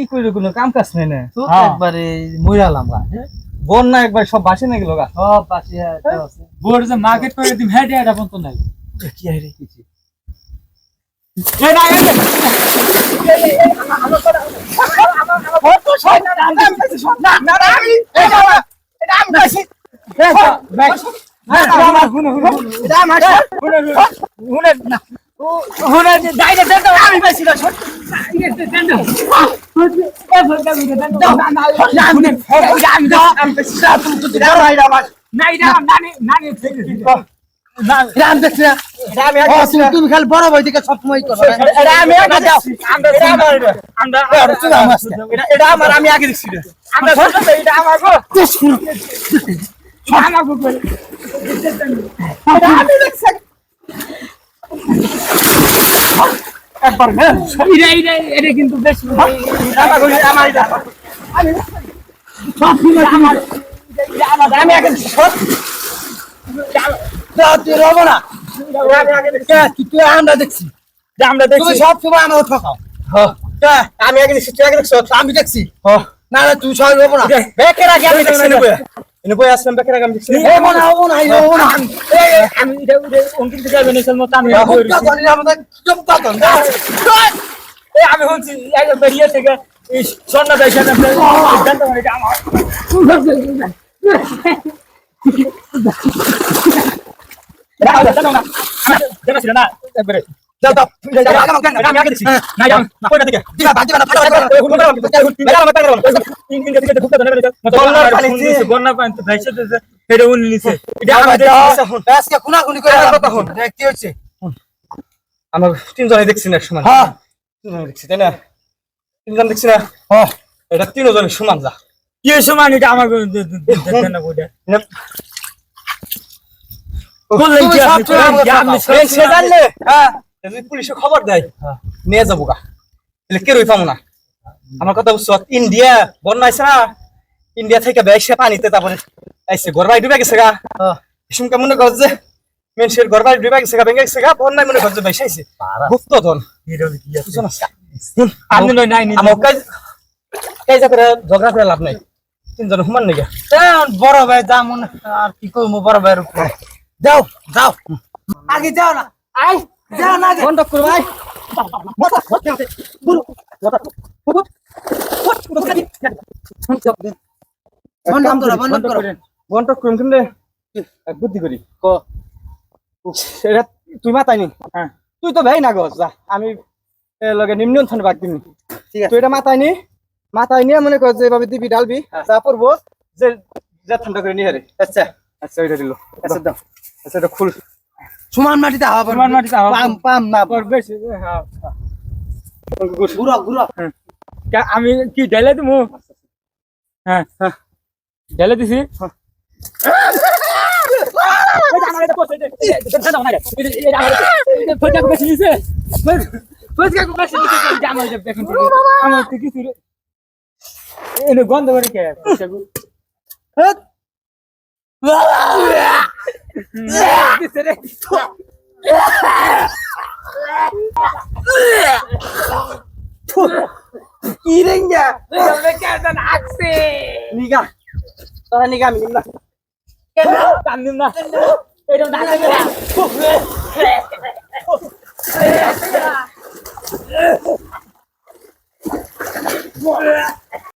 কি করে কোনো কাম কাজ নেই না? হ্যাঁ। একবারে মইরালাম গা হ্যাঁ? বন্যা একবার সব বাসে না গেল গা সব পাশে আছে। আছে। যে মার্কেট করে দিম হেড এটা পর্যন্ত নাই। কি আরে কিছু এই না এই না ও বড় ভাই দিকে সব করো এটা আমার আমি আগে দেখছি এটা আমার গো। একবার হ্যাঁ এটা কিন্তু বেশ এটা। আমি আগে দেখছি, সব। তুই রবো না আমি আগে দেখছি। কে, তুই তুই আমরা দেখছি আমরা দেখছি সব সময় আমার ঠকাও আমি আগে দেখছি তুই আগে দেখছ আমি দেখছি না না তুই সবাই রবো না বেকের আগে আমি দেখছি এনে বইয়া আসলাম বেকের আগে আমি দেখছি হব না না হব না আমি এটা অঙ্কিত থেকে বেনেছেন মতো আমি হুক্কা ধরি আমাদের কি কথা এই আমি হচ্ছি একবার বেরিয়ে থেকে স্বর্ণ দেশের সিদ্ধান্ত মানে এটা আমার এটা আমার না জানা ছিল না একবারে আমার তিনজনে দেখছি না সমান হ্যাঁ তিনজনে দেখছি তাই না তিনজন দেখছি না হ্যাঁ এটা তিনজনের সমান যা কি সমান এটা আমার বললেন কি আপনি এই জানলে হ্যাঁ যদি পুলিশে খবর দেয় নিয়ে যাব গা তাহলে কে রই পাবো না। আমার কথা বুঝছ? ইন্ডিয়া বন্যা আইছে না? ইন্ডিয়া থেকে বেসে পানিতে তারপরে আইসে ঘর বাড়ি ডুবে গেছে গা এসমকে মনে কর যে মানুষের ঘর বাড়ি ডুবে গেছে গা ভেঙে গেছে গা বন্যায় মনে কর যে বেসে আইছে। গুপ্ত ধন আপনি নয় নাই আমার কাজ কাজ করে ঝগড়া করে লাভ নাই। তিনজন সমান নাকি? বড় ভাই যা মনে আর কি করব বড় ভাইয়ের উপর? যাও যাও। আগে যাও না। আই যাও আগে বন্ধ করো ভাই। বন্ধ করো বন্ধ করো। বন্ধ করুন কিন্তু এক বুদ্ধি করি। তুই মাতাই নি? হ্যাঁ। তুই তো ভাই না গো যা। আমি এ লগে নিম্নথনে বাগ আছে। তুই এটা মাথায় নি? মাথায় নিয়ে মনে কর যে এভাবে দিবি ডালবি যা পড়ব যে যে ঠান্ডা করে নিয়ে আচ্ছা। আচ্ছা ওইটা দিল। আচ্ছা দাও। আচ্ছা এটা খুল। সমান মাটিতে হাওয়া পড়বে। সমান মাটিতে হাওয়া পাম পাম না। বেশি হ্যাঁ। ঘুরো ঘুরো। কা- আমি কি ঢেলে দিমু? হ্যাঁ হ্যাঁ। ঢেলে দিছি। গন্ধ করে কে? কি রেঙ্গা নিগা তোরা নিগা আমি নিম না কান্দিম না এটা ডাক্তার